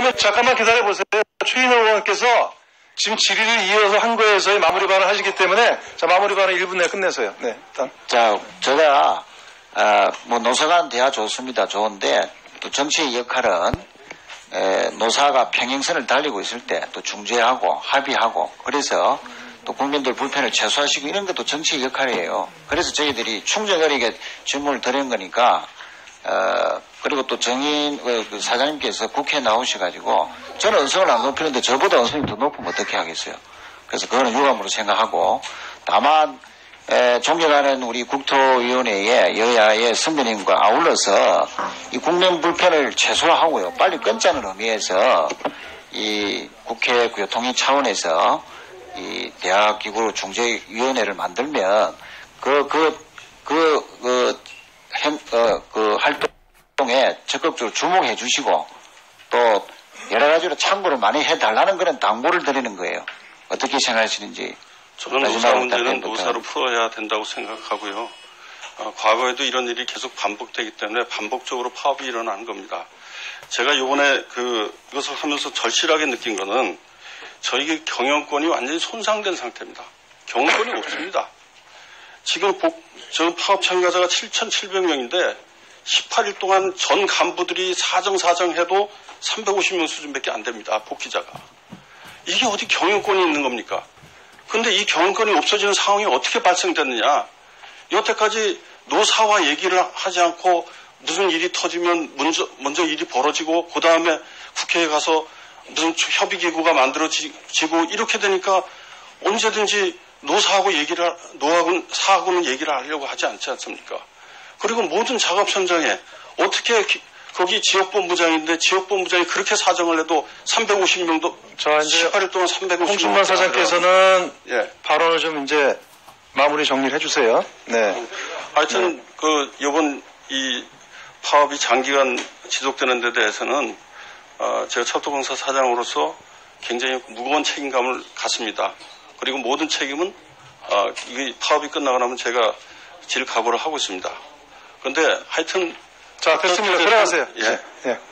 그러면 잠깐만 기다려 보세요. 최인호 의원께서 지금 질의를 이어서 한 거에서의 마무리 발언 하시기 때문에 자 마무리 발언 1분 내에 끝내세요. 네, 일단 자, 제가 아, 뭐 노사간 대화 좋습니다. 좋은데 또 정치의 역할은 에, 노사가 평행선을 달리고 있을 때 또 중재하고 합의하고 그래서 또 국민들 불편을 최소화시키고 이런 것도 정치의 역할이에요. 그래서 저희들이 충정어리게 질문을 드린 거니까 어, 그리고 또 정인 어, 그 사장님께서 국회에 나오셔가지고 저는 언성을 안 높이는데 저보다 언성이 더 높으면 어떻게 하겠어요. 그래서 그거는 유감으로 생각하고 다만 에, 존경하는 우리 국토위원회의 여야의 선배님과 아울러서 이 국민 불편을 최소화하고요. 빨리 끊자는 의미에서 이 국회 교통위 차원에서 이 대학기구 중재위원회를 만들면 그, 그, 그, 그, 행, 어, 그 활동에 적극적으로 주목해 주시고 또 여러 가지로 참고를 많이 해달라는 그런 당부를 드리는 거예요. 어떻게 생각하시는지. 저는 노사 문제는. 노사로 풀어야 된다고 생각하고요. 어, 과거에도 이런 일이 계속 반복되기 때문에 반복적으로 파업이 일어나는 겁니다. 제가 이번에 그 이것을 하면서 절실하게 느낀 거는 저희 경영권이 완전히 손상된 상태입니다. 경영권이 없습니다. 지금 복, 저 파업 참가자가 7,700명인데 18일 동안 전 간부들이 사정사정 해도 350명 수준밖에 안 됩니다. 복귀자가. 이게 어디 경영권이 있는 겁니까? 근데 이 경영권이 없어지는 상황이 어떻게 발생됐느냐? 여태까지 노사와 얘기를 하지 않고 무슨 일이 터지면 먼저, 먼저 일이 벌어지고 그 다음에 국회에 가서 무슨 협의기구가 만들어지고 이렇게 되니까 언제든지 노사하고 얘기를, 하- 노하고 사하고는 얘기를 하려고 하지 않지 않습니까? 그리고 모든 작업 현장에 어떻게 기- 거기 지역본부장인데 지역본부장이 그렇게 사정을 해도 350명도 자, 이제 18일 동안 350명 홍준만 사장께서는 예. 발언을 좀 이제 마무리 정리를 해주세요. 네. 하여튼 그 이번 이 파업이 장기간 지속되는 데 대해서는 어, 제가 철도공사 사장으로서 굉장히 무거운 책임감을 갖습니다. 그리고 모든 책임은 어, 이 파업이 끝나고 나면 제가 질 각오를 하고 있습니다. 그런데 하여튼 자, 됐습니다. 들어가세요. 예. 예.